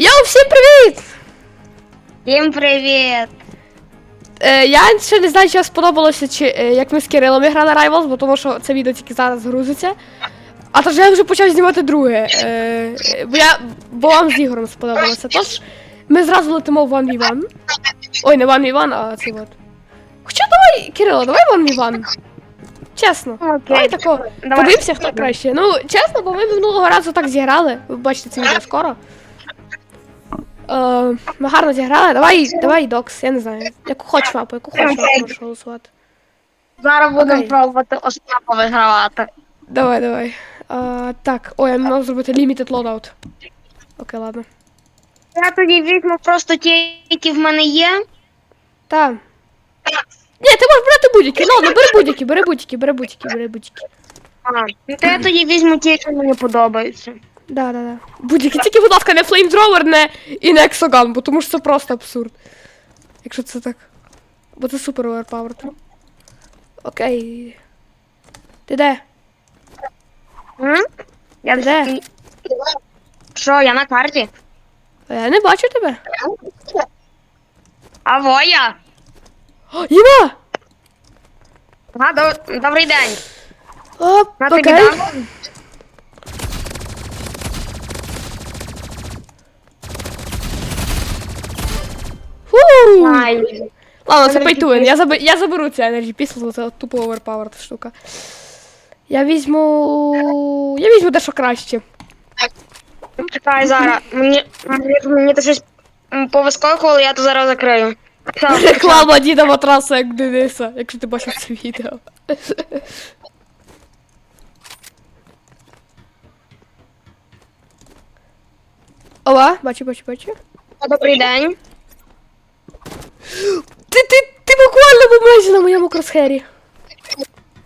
Йоу, всім привіт! Всім привіт! Е, я ще не знаю, чи вам сподобалося, чи е, як ми з Кирилом грали Rivals, бо тому що це відео тільки зараз грузиться. А тож я вже почав знімати друге. Е, е, бо я бо вам з Ігорем сподобалося. Тож ми зразу летимо в 1v1. Ой, не 1v1, а цей от. Хоча давай, Кирило, давай 1v1. Чесно. Окей. Давай тако. Давай. Подивимося, хто краще. Ну, чесно, бо ми минулого разу так зіграли. Ви бачите це відео скоро. Е, ми гарно зіграли. Давай, давай, Докс, я не знаю. Яку хочеш мапу, яку хочеш мапу можеш голосувати. Зараз будемо Окей. пробувати Остапа вигравати. Давай, давай. Е, так, ой, я мав зробити limited loadout. Окей, ладно. Я тоді візьму просто ті, які в мене є. Та. Ні, ти можеш брати будь-які. Ладно, бери будь-які, бери будь-які, бери будь-які, бери будь-які. А, ну то я тоді візьму ті, які мені подобаються. Да, да, да. Будь-які, тільки, будь ласка, не флеймдровер, не і не ексоган, бо тому що це просто абсурд. Якщо це так. Бо це супер оверпаверд. Окей. Ти де? М? Я Де? Що, я на карті? А Я не бачу тебе. А воя! О, Єва! А, до... Добрий день. О, На тобі окей. дам? Ладно, це пейтуін. Я, заб... я заберу цю Energy Pistol, це тупо оверпаверд штука. Я візьму. Я візьму дещо краще. Чекай зараз. Мені, мені, то щось повискакувало, я то зараз закрию. Реклама діда матраса як Дениса, якщо ти бачив це відео. Ова, бачу, бачу, бачу. Добрий день. Ти, ти, ти буквально був майже на моєму кросхері.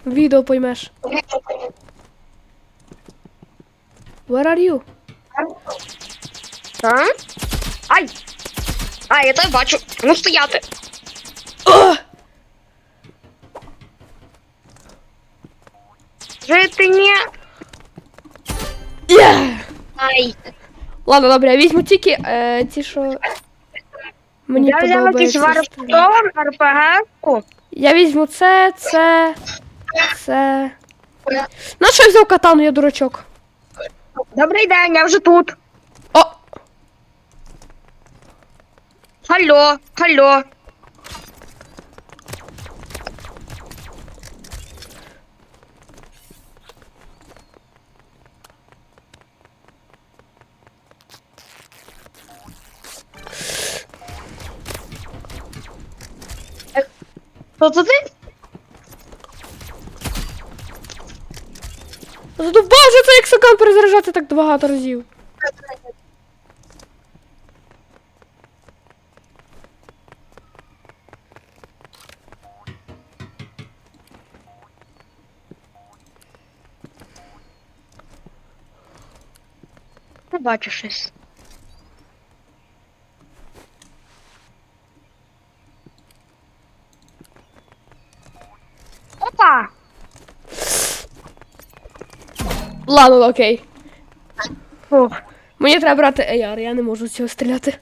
Відео поймеш. Where are you? А? Ай! А, я той бачу. Ну стояти. О! Жити ні. Є! Ай. Ладно, добре, я візьму тільки е, ті, що мені я взяв якийсь подобається. РПГ-ку. Я візьму це, це, це. На що я взяв катану, я дурачок. Добрий день, я вже тут. О! Алло, алло. Хто це ти? Задовбав вже цей ексакан перезаряджати так багато разів. Бачу щось. Опа! Ладно, окей. Фух. Мені треба брати AR, я не можу з цього стріляти.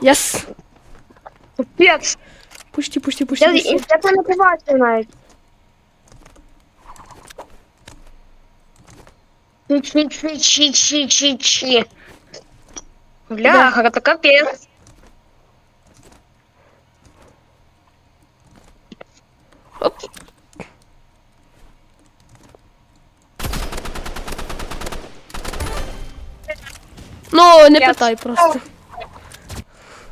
Єс! Капець. Пушті, пушті, пушті. Я, пушті. я це не побачив навіть. Чи-чи-чи-чи-чи-чи-чи. Бляха, это капец. Оп. Ну, не Я- питай просто.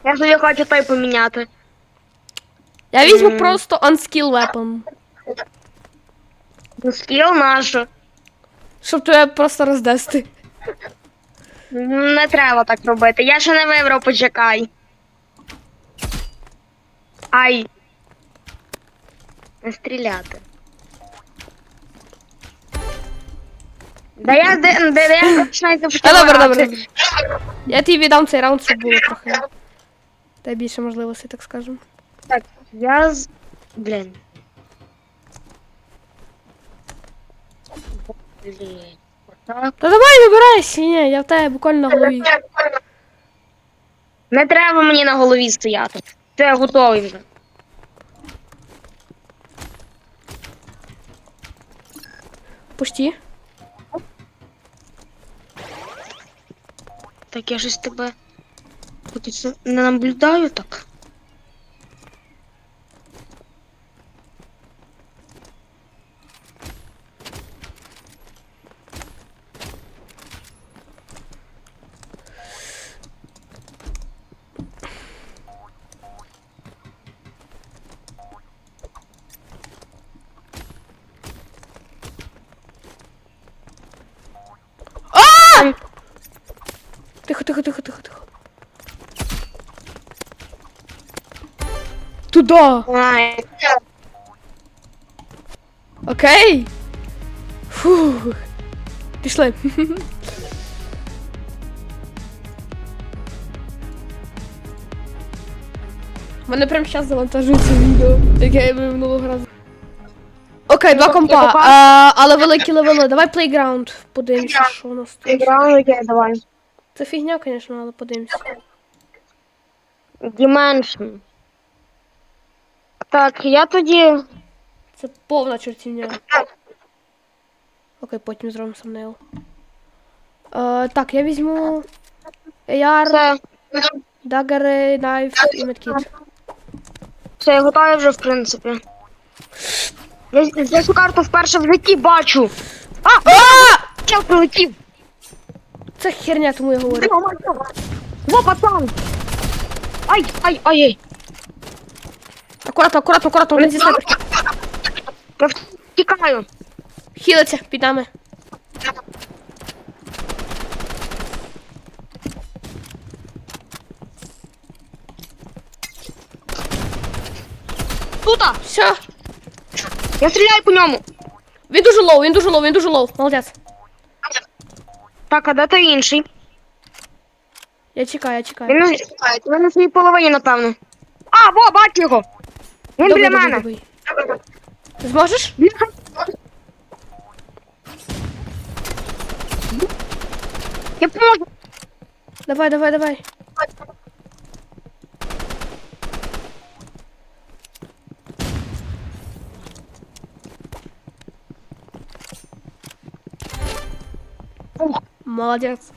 Я собі хочу той поміняти. Я візьму М. просто unskill weapon. Скіл нашу. Щоб тебе просто роздести. Не треба так робити. Я ще не вибрав, почекай. Ай. Не стріляти. Да я де, де, я починаю А, добре, добре. добре. Я тобі віддам цей раунд, щоб було трохи. Та більше можливостей, так скажемо. Так, я з. Блін. Блін. Так. Та давай вибирайся, ні, я в тебе буквально на голові. Не треба мені на голові стояти. Це готовий вже. Пусті. Так я щось тебе. Не наблюдаю так. Тихо, тихо, тихо, тихо. Туда. Ай, Окей. Фух. Пішли. Мене прямо зараз завантажується відео, яке я минулого разу. Окей, два компа. А, але великі левели. Давай плейграунд. Подивимося, що у нас тут. Граю, яке давай. Це фігня, звісно, але подивимося. Dimension. Так, я тоді. Це повна чортівня. Окей, потім зробимо самнейл. Е, так, я візьму AR, дагери, найф і медкіт. це я готовий вже, в принципі. Я, я цю карту вперше в житті бачу. А! Я прилетів! Це херня, тому я говорю. Во, пацан! Ай, ай, ай, ай! Акуратно, акуратно, акуратно, вони зі снайперки. Я втікаю. Хілиться під нами. Тута! Все. Я стріляю по ньому. Він дуже лоу, він дуже лоу, він дуже лоу. Молодець. Так, а де той інший? Я чекаю, я чекаю. Він на, він на своїй половині, напевно. А, во, бачу його! Він Добий, біля добий, мене. добий. Зможеш? Бляха. Я поможу. Давай, давай, давай. Ух, Молодець.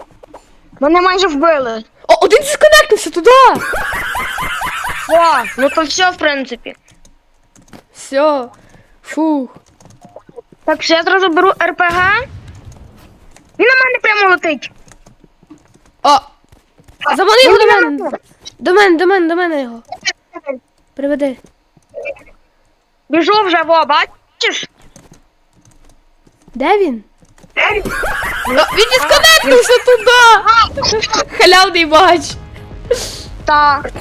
Мене майже вбили. О, один дисконектився туди! О, ну то все, в принципі. Все. Фух. Так, що я зразу беру РПГ. Він на мене прямо летить. О! Замани його до мене. До мене, до мене, до мене його. Приведи. Біжу вже, во, бачиш? Де він? Він дисконектився туди! Халявний бач. Так.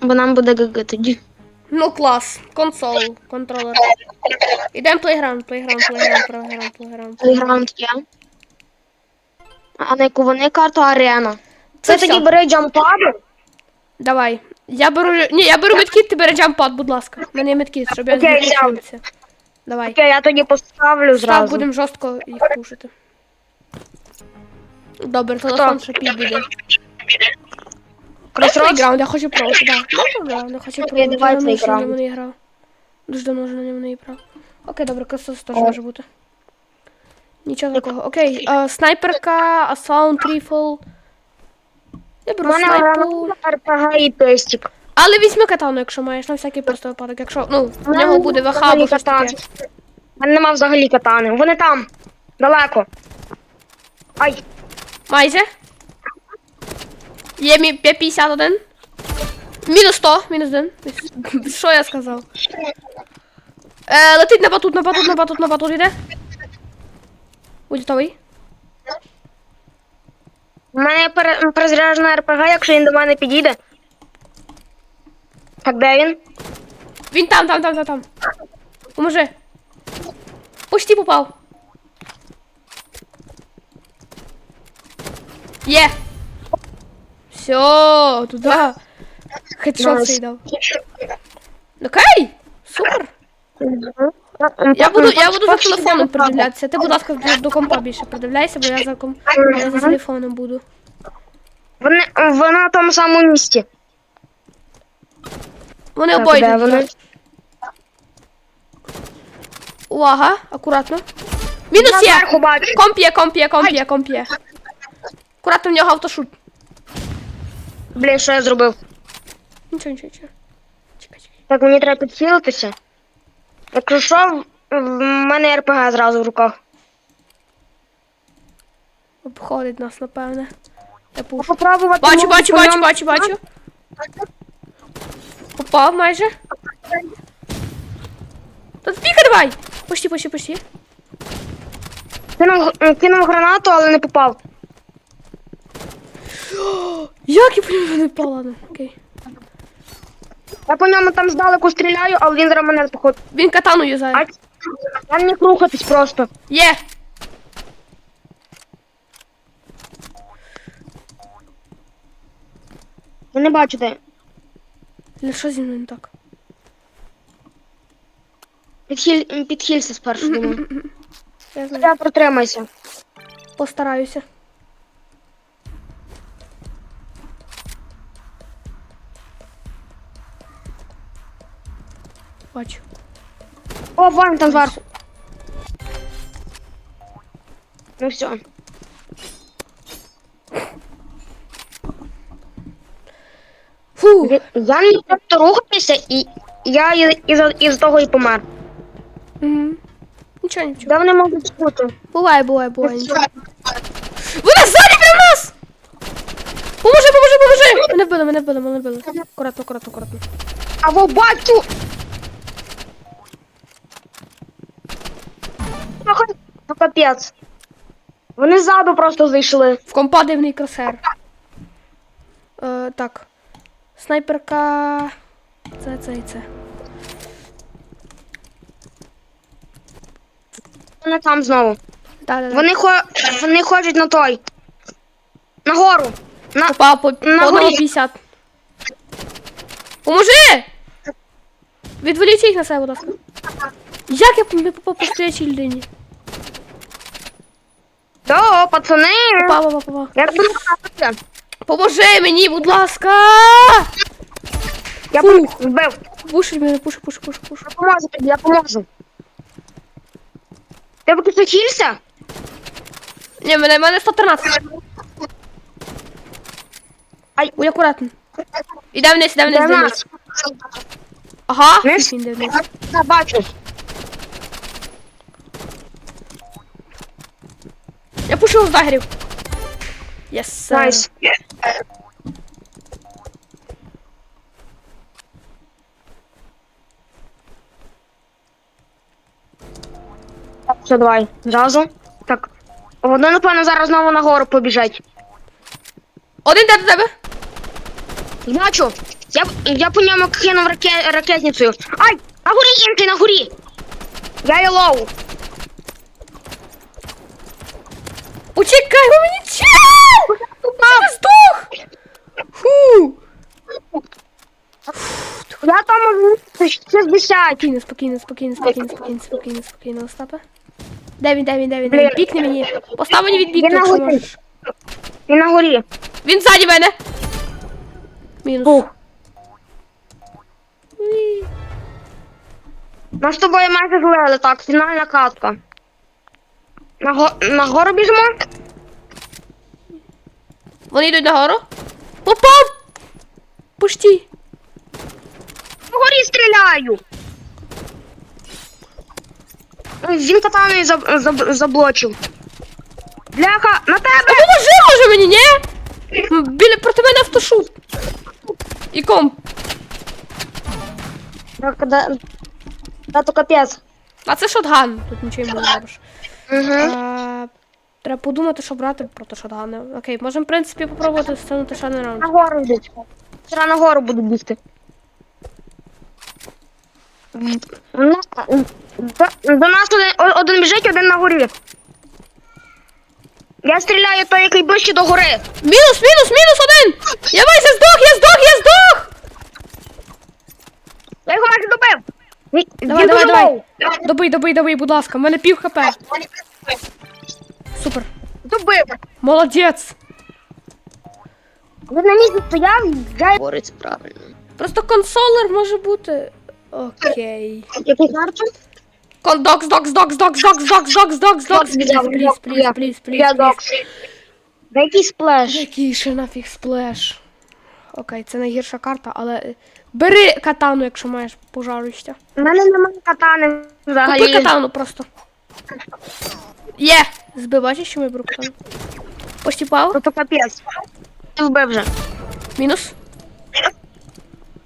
Бо нам буде ГГ тоді. Ну клас. Консол, контролер. Ідемо плейграунд, плейграунд, плейграунд, плейграунд, плейграунд. Плейграунд є. А на яку вони карту арена. Це Це тоді всьо. бери джампади. Давай. Я беру. Ні, я беру медкіт, ти бери джампад, будь ласка. У мене є медкіт, щоб я Окей, зміг взяв. пошвидитися. Давай. Окей, я тоді поставлю Став, зразу. будемо жорстко їх пушити. Добре, телефон ще підійде. Кросродс? Плейграунд, я хочу так. Да. Плейграунд, я хочу давай Я давно ще на ньому не грав. Дуже давно вже на ньому не грав. Окей, добре, кросос теж може бути. Нічого такого. Окей, а, снайперка, асаунт, ріфл. Я беру снайпу. РПГ і пестик. Але візьми катану, якщо маєш, на всякий просто випадок. Якщо, ну, в нього буде ВХ або щось таке. У мене нема взагалі катани. Вони там. Далеко. Ай, Майже. Є мі 51. Мінус 100, мінус 1. Що я сказав? Е, летить на батут, на батут, на батут, на батут іде. Будь готовий. у мене перезаряджена РПГ, якщо він до мене підійде. Так, де він? Він там, там, там, там, там. Поможи. Почти попав. Є. Все, туди. Хедшот цей дав. Окей, супер. Я буду, я буду за телефоном придивлятися. Ти, будь ласка, до, до компа більше придивляйся, бо я за, ком... я за телефоном буду. Вони, вона на тому самому місці. Вони Так, обоє. де тут вони? Увага, акуратно. Мінус Я є! зверху бачу. Комп є, комп є, комп є, комп є. Акуратно в нього автошут. Блін, що я зробив? Нічого, нічого, нічого. Чекай, чекай. Так, мені треба підхилитися. Якщо що, в в мене РПГ зразу в руках. Обходить нас, напевне. Я пушу. Попробувати. Бачу, можу бачу, бачу, бачу, бачу. Попав майже. Та піка давай! Почти, почти, почти. Кинув, кинув гранату, але не попав. Як я ньому не впала? Ладно, окей. Я по ньому там здалеку стріляю, але він зараз мене походу. Він катану юзає. А я не рухатись просто. Є! Я не бачу де. Але що зі мною не так? Підхиль, підхилься спершу, думаю. Я знаю. Протримайся. Постараюся. Бачу. О, вон там зверху. Ну все. Фу! Я не просто рухатися, і я із, із, того і помер. Угу. Нічого, нічого. Де вони можуть бути? Буває, буває, буває. нічого. Вона ззаді біля нас! Поможи, поможи, поможи! Мене вбили, мене вбили, мене вбили. Акуратно, акуратно, акуратно. А во бачу! Ах, Ну, капець. Вони ззаду просто зайшли. В компа дивний кросер. Е, так. Снайперка. Це, це і це. Вони там знову. Да, да, да. Вони, хо... Вони ходять на той. Нагору. На... Попав по, по На горі. 50. Поможи! Відволічь їх на себе, будь ласка. Як я не попав по стоячій людині? До, пацани! Попав, попав, попав. Я буду. Поможи мені, будь ласка! Я Фу. вбив. Пушить мене, пуши, пуши, пуши, пуши. Я поможу тобі, я поможу. Ти поки захилься? Ні, мене, мене 113. Ай. Будь акуратно. Іде вниз, іде вниз, іде вниз. Ага, Вниз? іде вниз. Я бачу. Я пушу з дагерів. Сер. Найс. Так, все, давай. Зразу. Так. Вони, напевно, зараз знову нагору побіжать. Один де до тебе. Бачу. Я, я по ньому кинув раке, ракетницею. Ай! На горі інший, на горі! Я є лоу. Почекай, ви мені чел! Ти здох! Фу! Я там можу 60. Спокійно, спокійно, спокійно, спокійно, спокійно, спокійно, спокійно, Остапе. Де він, де він, де він, Блін. він? Пікни мені. Постав мені від Він бік, на якщо горі. можеш. Він на горі. Він ззаді мене. Мінус. Уї. Ми з тобою майже злили, так, фінальна катка. На, го... на гору біжимо? Вони йдуть нагору. Попав! Пусті. На горі стріляю. Він катаною заб... заб... заблочив. Бляха, на тебе! Поможи, може мені, ні? Біля проти мене автошут. І комп. Так, да... Да, то капець. А це шотган. Тут нічого не зробиш. Угу. А, Треба подумати, що брати проти шотгана. Окей, можемо, в принципі, попробувати стягнути ще один раунд. На гору йдуть. Зараз на гору буду бігти. Ну, До, до нас один, о- один біжить, один на горі. Я стріляю той, який ближче до гори. Мінус, мінус, мінус один! Я майже здох, я здох, я здох! Я його майже добив. Давай, давай, давай. Добий, добий, добий, будь ласка, в мене пів хп. Супер. Добив. Молодець. Він на місці стояв, я... Говориться правильно. Просто консолер може бути. Окей. Який карта? Кон докс, докс, докс, докс, докс, докс, докс, докс, докс. Пліз, пліз, докс пліз, пліз, Я докс. Який сплеш? Який ще нафіг сплеш. Окей, це найгірша карта, але. Бери катану, якщо маєш пожаруще. У мене немає катани взагалі. Купи катану просто. Є! Збив, бачиш, що ми беру катану? Почти пав. Тобто капець. Ти вбив вже. Мінус.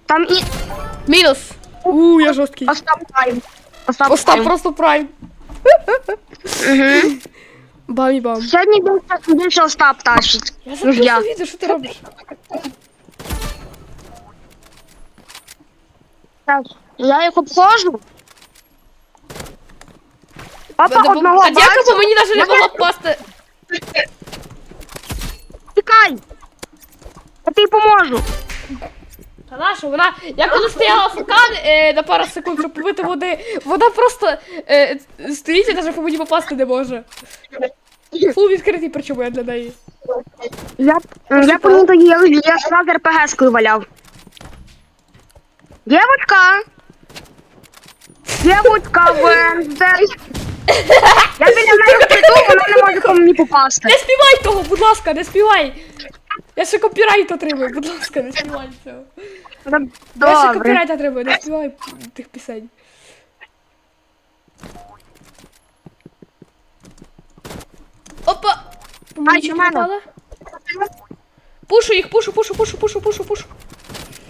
Там і Мінус. У, я жорсткий. Остап Прайм. Остап Прайм. просто прайм. Мгм. Бамі бам. Сьогодні більше, більше Остап тащить. Я просто відео, що ти робиш? Так, я їх обходжу. Папа бу- одного А дякую, бо мені навіть не Мене- було пасти. Тікай! Я тобі поможу. Та наша, вона, я коли стояла в кан е, на пару секунд, щоб попити води, вона просто е, стоїть і навіть по мені попасти не може. Фул відкритий, причому я для неї. Я, я помітив, я, я сразу РПГшкою валяв. Девочка! Девочка, Венздей! Я біля неї прийду, вона не може по мені попасти. Не співай того, будь ласка, не співай! Я ще копірайт отримую, будь ласка, не співай цього. Я ще Добре. копірайт отримую, не співай тих пісень. Опа! По мені Ай, чи до мене. попали? Пушу їх, пушу, пушу, пушу, пушу, пушу, пушу.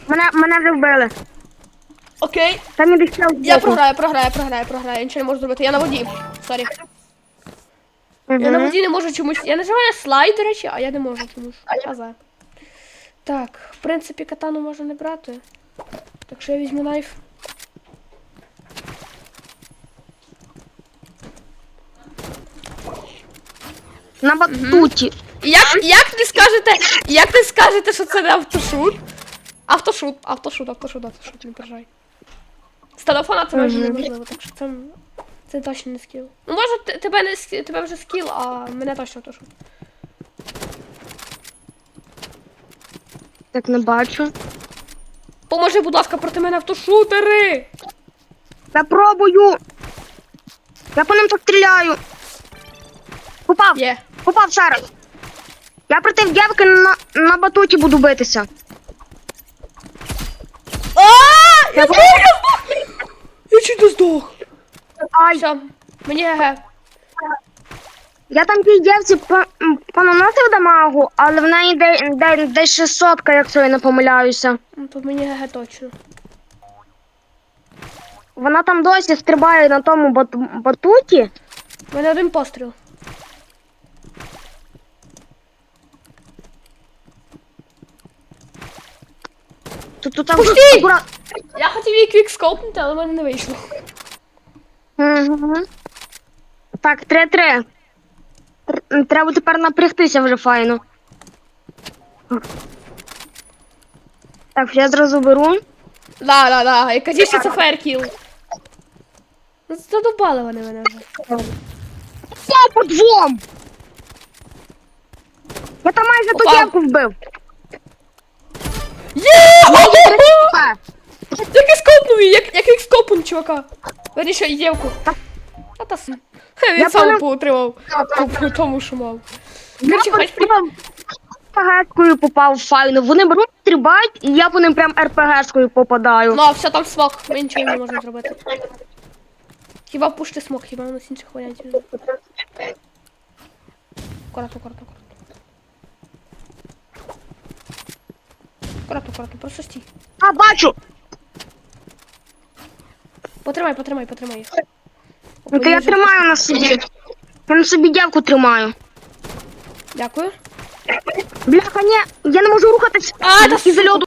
Мене, мене вже вбили. Окей. Там ще Я програю, програю, програю, програю. Я нічого не можу зробити. Я на воді. Сорі. Я на воді не можу чомусь. Я нажимаю слайд, до речі, а я не можу чомусь. Аза. Так, в принципі, катану можна не брати. Так що я візьму найф. На батуті. Як, як ви скажете, як ви скажете, що це не автошут? Автошут, автошут, автошут, автошут, не переживай. З телефона це майже неможливо, так що це, це точно не скіл. Ну може тебе не тебе вже скіл, а мене точно автошут. Так не бачу. Поможи, будь ласка, проти мене автошутери! Я пробую. Я по ним постріляю. Попав. Є. Попав ще раз. Я проти дівки на, на батуті буду битися. А! Я я здох! Я чуть не здох. Ай, Все, мені ГГ. я там тій дівці по- м, понаносив дамагу, але в неї де, де, десь 600, якщо я не помиляюся. Ну, То мені ГГ точно. Вона там досі стрибає на тому бату, батуті. У мене один постріл. Тут, тут там Пусти! Я хотів її квікскопнути, але в мене не вийшло. Мгм. Так, 3-3. Тр- Треба тепер напрягтися вже файно. Так, я зразу беру. Да, да, да. І кажіть, що це фаеркіл. Ну, вони мене вже. Все по двом! Я там майже ту дівку вбив. Є! Як я скопнув її, як, як скопнув, чувака. Верніше, і дівку. А та сам. Він Я сам понял. поотримав. По, тому, що мав. Короче, хоч при... РПГшкою попав файно. Вони беруть, стрибають, і я по ним прям РПГшкою попадаю. Ну, а все, там смок. Ми нічого не можемо зробити. Хіба пушти смок, хіба у нас інших варіантів. Аккуратно, аккуратно, аккуратно. Аккуратно, аккуратно, просто стій. А, бачу! Потримай, потримай, потримай їх. Ну, то я тримаю на собі. Я на собі дівку тримаю. Дякую. Бляха, ні, я не можу рухатись. А, та із льоду.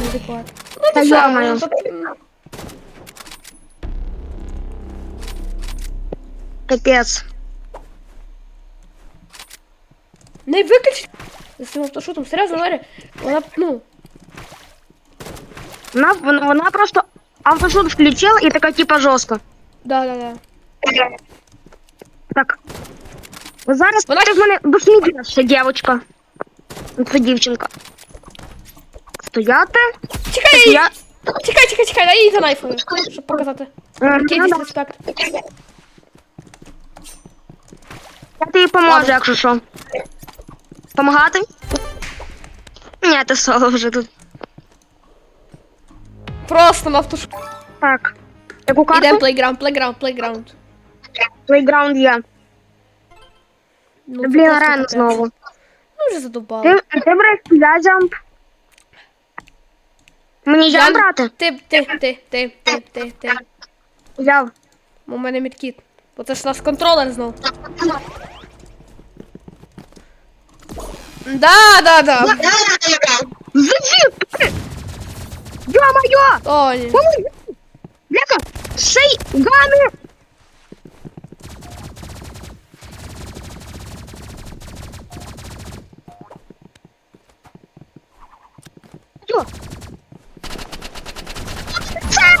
Неадекват. Ну, Та це все, йо-моє. ну, тут, м, Капець. Не виключи. Симон, то що там, серйозно говорю? Вона, ну, Вона, вона, вона просто автошут включила і така типа жорстко. да, да, да. Так. Зараз Вона- вона в мене досмідлена ще дівчинка. Це дівчинка. Стояти. Чекай, Я. чекай, чекай, чекай, дай їй за найфою, щоб показати. Мгм, Який ну, да. дисреспект. Я тобі поможу, Ладно. якщо що. Помагати? Ні, ти соло вже тут. На. Так. Яку карту? Ідемо плейграунд, плейграунд, плейграунд. Плейграунд є. Ну, це Блін, просто арена знову. Ну, вже задовбало. Ти, ти береш я джамп. Мені Я- джамп брати? Ти, ти, ти, ти, ти, ти, ти. Взяв. У мене мідкіт. Бо це ж наш контролер знов. Да, да, да. Зачем? Ё-моё! О, ні. Поможи! Бляха! Шей! Це!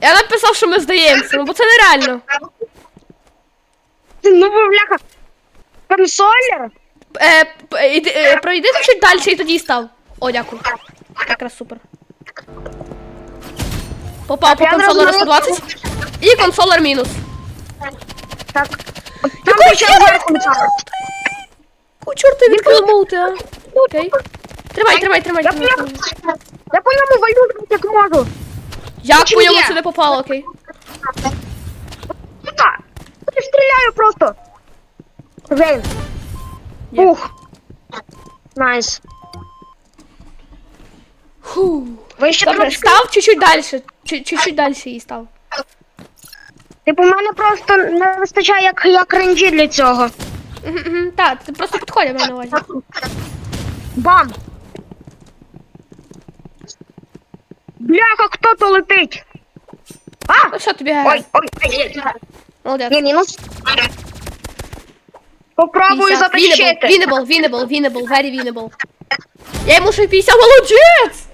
Я написав, що ми здаємося, ну бо це нереально. Ну бляха! Консолер? Е, п- іди, е, пройди чуть далі і тоді став. О, дякую. Якраз супер. Попав по консолеру зрозуміла. 120. І консолер мінус. Так. Там почав зверху летати. Ку, чорт, відкрив молти, а? Окей. Тримай, тримай, тримай, Я по тримай. ньому, я по ньому валю як можу. Як по ньому не попало, окей. Сука! Я стріляю просто. Є. Ух. Найс. Фу. Ви ще Добре, трошки... став чуть-чуть далі. Чуть- Чуть-чуть далі її став. Типу, в мене просто не вистачає як, як ренджі для цього. Так, ти просто підходь, я на увазі. Бам! Бляха, хто то летить? А! Ну що тобі Ой, гайс? ой, ой, Молодець. Є мінус. Попробую 50. затащити. Winnable, winnable, winnable, very winnable. Я йому ще 50, молодець!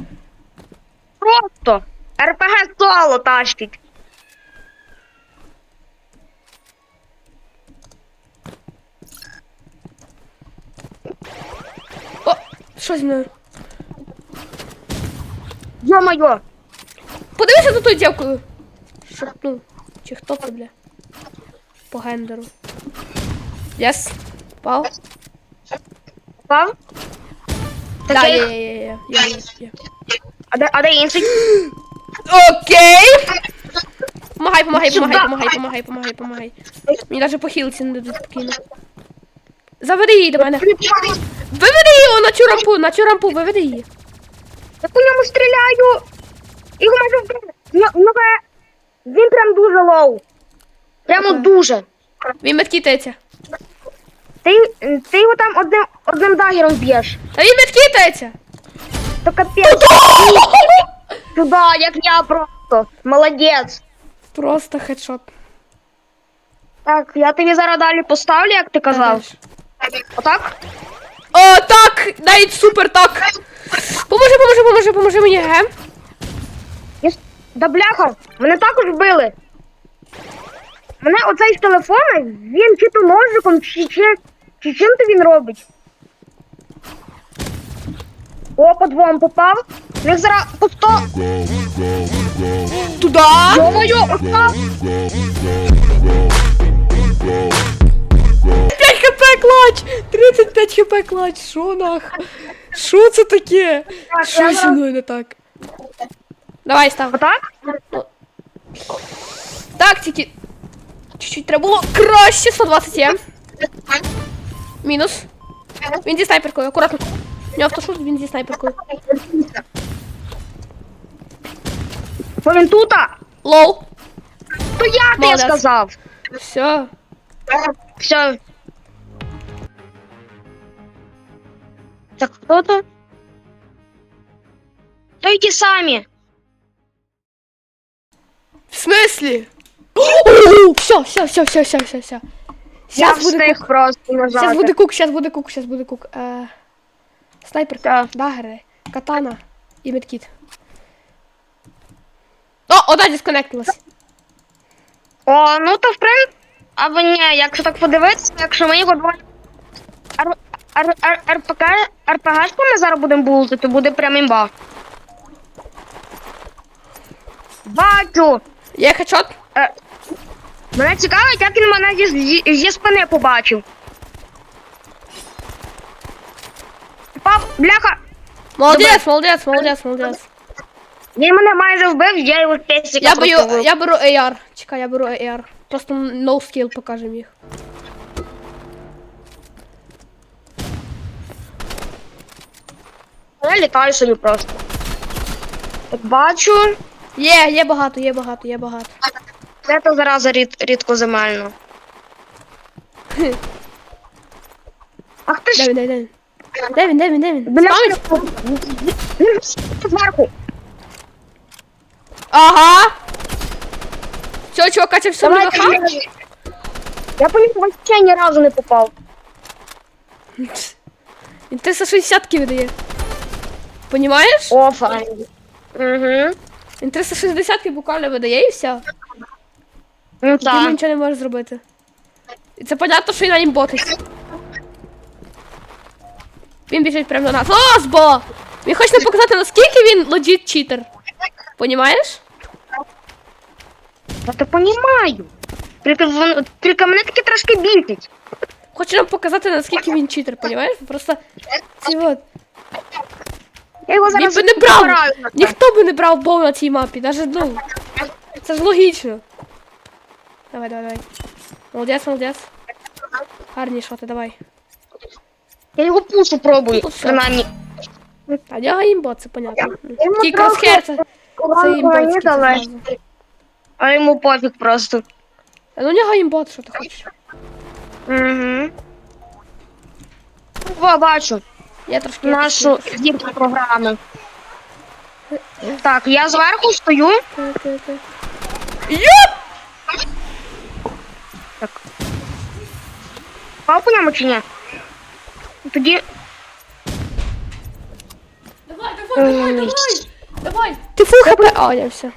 Просто. РПГ соло тащить. О, що зі мною? Йо-моє. Подивися за тою дівкою. Щоб, ну, чи хто це, бля? По гендеру. Єс. Пав? Пав? Да, Такий? є, є, є, є, є, є. А де, а де інший? Окей. Помагай, помагай, помагай, помагай, помагай, помагай, помагай. Мені навіть по хілці не дадуть спокійно. Заведи її до мене. Виведи її на цю рампу, на цю рампу, виведи її. Я по ньому стріляю. Його майже вбили. Ну, ну, е, він прям дуже лоу. Прямо дуже. Він медкітається. Ти, ти його там одним, одним дагером б'єш. Та він медкітається. То капець. Сюди, як я просто. Молодець. Просто хедшот. Так, я тобі зараз далі поставлю, як ти казав. Отак? О, так! Навіть супер, так! Поможи, поможи, поможи, поможи мені, ге? Да бляха, мене також вбили. Мене оцей з телефона, він чи то ножиком, чи, чи, чи чим то він робить. О, по двом попав. В них зараз по 100. Туда! Йо-моє, устав. 5 хп клач! 35 хп клач, шо нах? Шо це таке? Так, Що я зі мною не так? Давай, став. Отак? Так, тільки. Чуть-чуть треба було краще, 120 є. Мінус. Він зі снайперкою, акуратно. У нього автошут, він зі снайперкою. Бо він тута. Лоу. То як я Молодець. сказав? Все. Все. Так хто то? То й ті самі. В смислі? Все, все, все, все, все, все, все. Я Зараз буде встиг просто. нажати. Зараз буде кук, зараз буде кук, зараз буде кук. Е, снайпер, Так. дагери, катана і медкіт. О, одна дисконектилась. О, ну то в принципі. Або ні, якщо так подивитися, якщо ми його два ар- ар- ар- РПК РПГшками зараз будемо булити, то буде прям імба. Бачу! Є хедшот? Е, мене цікавить, як він мене зі, зі, зі спини побачив. Пап, бляха! Молодець, молодець, молодець, молодець. Він мене майже вбив, я його песика Я, бою, я беру AR. Чекай, я беру AR. Просто no skill покажемо їх. Я літаю собі просто. От бачу, Є, є багато, є багато, є багато. це то зараза рід, рідкоземельно. Ах ти ж, він, де він? Де він, де він, де він? бляха, зверху. Ага. Все, чувака, це все Давай, на Я по ньому вообще ні разу не попав. Він 360 видає. Понімаєш? О, файн. Угу. Він 360 буквально видає і все. Ну Ти так. нічого не можеш зробити. І це понятно, що він на нім ботить. Він біжить прямо до нас. Лосбо! Він хоче нам показати, наскільки він лоджіт читер. Понімаєш? Я то понімаю. Тільки, вон- тільки мене таки трошки бісить. Хоче нам показати, наскільки він читер, понімаєш? Просто ці от. Я його зараз би не брав! Ніхто би не брав бол на цій мапі, навіть ну. Це ж логічно. Давай, давай, давай. Молодець, молодець. Гарні шоти, давай. Я його пушу пробую, все. принаймні. А нього імбот, це понятно. йому Ті трохи кросхер, це, мені це дали. А йому пофіг просто. А ну у нього імбот, що ти хочеш. Угу. О, бачу Я трошки. нашу зірку програми. Так, я зверху стою. Йоп! Пав по ньому чи ні? Тоді. Давай, давай, давай, давай! Давай! Ти фул хп. О, я все.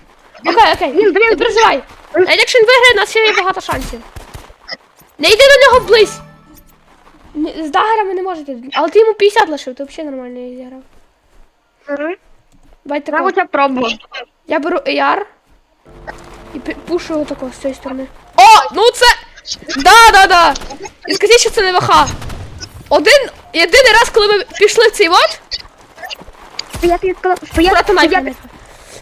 Окей, окей, блін. не переживай. Навіть якщо він виграє, у нас ще є багато шансів. Не йди до нього близь! Ні, З дагерами не можете. Але ти йому 50 лишив, ти взагалі нормально зіграв. Угу. Давай Я тако. хоча пробую. Я беру AR і пи- пушу його тако з цієї сторони. О, ну це. Да, да, да. І скажіть, що це не ВХ. Один єдиний раз, коли ми пішли в цей вот, Стояти, я сказала, стояти. найфа.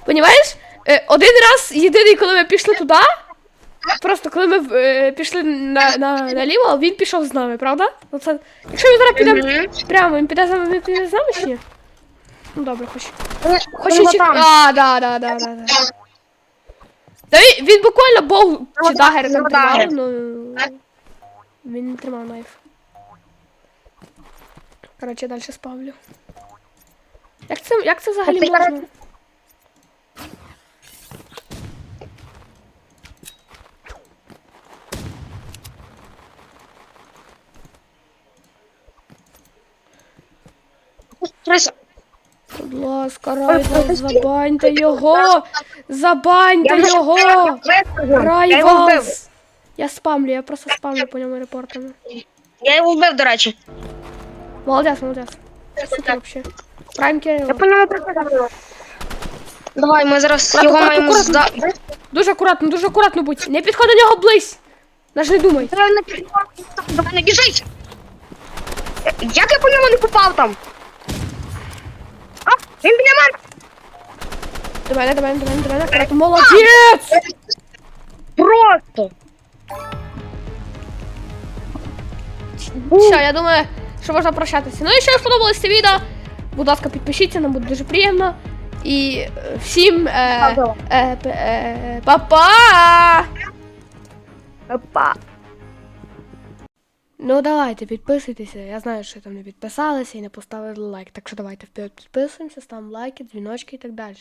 Понімаєш? Е, Один раз єдиний, коли ми пішли туди. Просто коли ми е, пішли на, на, наліво, він пішов з нами, правда? Ну, це... Якщо ми зараз підемо прямо, він піде з нами, він піде з нами чи ні? Ну добре, хоч. Хоч і чек... там. А, да, да, да, да, да. Та він, він буквально чи Ну, дагер ну, там тримав, ну... Він не тримав найф. Коротше, далі спавлю. Як це, як це взагалі А можна? Будь ласка, Райвал, забаньте його! Забаньте Я його! Я його. Райвалс! Я спамлю, я просто спамлю по ньому репортами. Я його вбив, до речі. Молодець, молодець. Супер вообще. Прайм Я по ньому проходила. Давай, ми зараз Аккуратно, його аккуратно, маємо аккуратно. здати. Дуже акуратно, дуже акуратно будь. Не підходь до нього близь. Навіть не думай. Треба не підходити, біжить. Як я по ньому не попав там? А, він біля мене. До мене, до мене, до мене, до мене. Акуратно. Молодець! Просто. Все, я думаю, що можна прощатися. Ну, якщо сподобалось це відео, будь ласка, підпишіться, нам буде дуже приємно. І е, всім е, е, е, па-па! Опа. Ну давайте, підписуйтеся. Я знаю, що там не підписалися і не поставили лайк. Так що давайте вперед підписуємося, ставимо лайки, дзвіночки і так далі.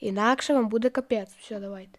Інакше вам буде капець. Все, давайте.